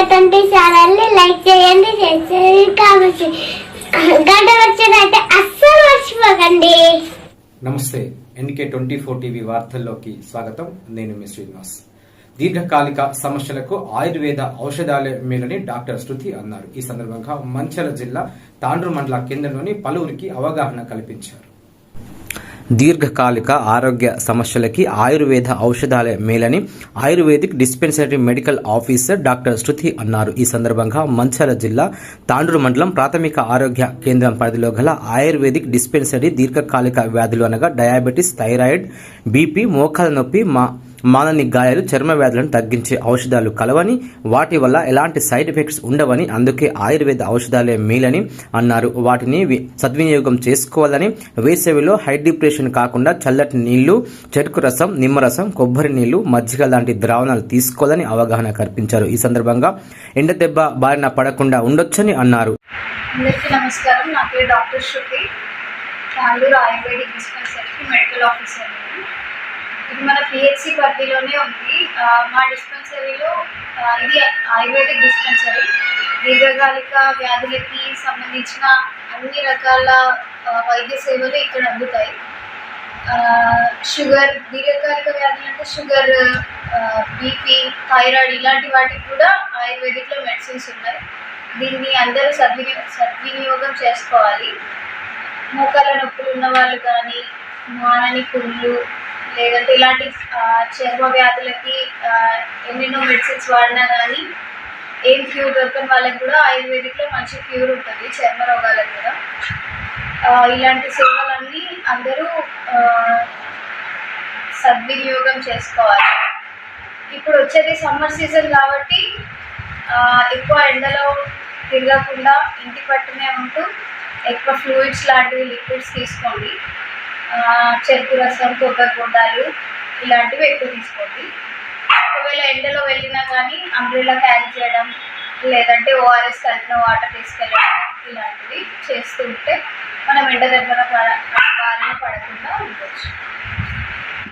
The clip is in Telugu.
ట్వంటీ ఛానల్ని లైక్ చేయండి షేర్ చేయండి గంట వచ్చినట్టే అస్సలు మర్చిపోకండి. నమస్తే ఎన్కే ట్వంటీ ఫోర్ టీవీ వార్తల్లోకి స్వాగతం. నేను మీ శ్రీనివాస్. దీర్ఘకాలిక సమస్యలకు ఆయుర్వేద ఔషధాలే మేలని డాక్టర్ శృతి అన్నారు. ఈ సందర్భంగా మంచల జిల్లా తాండ్రు మండల కేంద్రంలోని పలువురికి అవగాహన కల్పించారు. దీర్ఘకాలిక ఆరోగ్య సమస్యలకి ఆయుర్వేద ఔషధాలే మేలని Ayurvedic dispensary medical officer doctor Shruti అన్నారు. ఈ సందర్భంగా మంచాల జిల్లా తాండూరు మండలం ప్రాథమిక ఆరోగ్య కేంద్రం పరిధిలో గల ఆయుర్వేదిక్ డిస్పెన్సరీ దీర్ఘకాలిక వ్యాధులు అనగా డయాబెటిస్ థైరాయిడ్ బీపీ మోకాల నొప్పి మా మానని గాయాలు చర్మ వ్యాధులను తగ్గించే ఔషధాలు కలవని వాటి వల్ల ఎలాంటి సైడ్ ఎఫెక్ట్స్ ఉండవని అందుకే ఆయుర్వేద ఔషధాలే మేలని అన్నారు. వాటిని సద్వినియోగం చేసుకోవాలని వేసవిలో హై డిప్రెషన్ కాకుండా చల్లటి నీళ్ళు చెరుకు రసం నిమ్మరసం కొబ్బరి నీళ్ళు మజ్జిగ లాంటి ద్రావణాలు తీసుకోవాలని అవగాహన కల్పించారు. ఈ సందర్భంగా ఎండ దెబ్బ బారిన పడకుండా ఉండొచ్చని అన్నారు. అందరికీ నమస్కారం. నా పేరు డాక్టర్ శృతి. ఆయుర్వేదిక్ డిస్పెన్సరీకి మెడికల్ ఆఫీసర్ ఇది మన పిహెచ్సి పరిధిలోనే ఉంది. మా డిస్పెన్సరీలో ఇది ఆయుర్వేదిక్ డిస్పెన్సరీ. దీర్ఘకాలిక వ్యాధులకి సంబంధించిన అన్ని రకాల వైద్య సేవలు ఇక్కడ అందుతాయి. షుగర్ దీర్ఘకాలిక వ్యాధులు అంటే షుగర్ బీపీ థైరాయిడ్ ఇలాంటి వాటికి కూడా ఆయుర్వేదిక్లో మెడిసిన్స్ ఉన్నాయి. దీన్ని అందరూ సద్వినియో సద్వినియోగం చేసుకోవాలి. మోకాల నొప్పులు ఉన్న వాళ్ళు కానీ మానని పుళ్ళు లేదంటే ఇలాంటి చర్మ వ్యాధులకి ఎన్నెన్నో మెడిసిన్స్ వాడినా కానీ ఏం క్యూర్ దొరకని వాళ్ళకి కూడా ఆయుర్వేదిక్లో మంచి క్యూర్ ఉంటుంది చర్మ రోగాలకు కూడా. ఇలాంటి సేవలన్నీ అందరూ సద్వినియోగం చేసుకోవాలి. ఇప్పుడు వచ్చేది సమ్మర్ సీజన్ కాబట్టి ఎక్కువ ఎండలో తిరగకుండా ఇంటి పట్టునే ఉంటూ ఎక్కువ ఫ్లూయిడ్స్ లాంటివి లిక్విడ్స్ తీసుకోండి. చెరుకు రసం కొబ్బరి బొండాలు ఇలాంటివి ఎక్కువ తీసుకోండి. ఒకవేళ ఎండలో వెళ్ళినా కానీ అంబ్రెల్లా క్యారీ చేయడం లేదంటే ఓఆర్ఎస్ కలిపిన వాటర్ తీసుకెళ్ళడం ఇలాంటివి చేస్తుంటే మనం ఎండ దగ్గర పడ బారిన పడకుండా ఉండొచ్చు.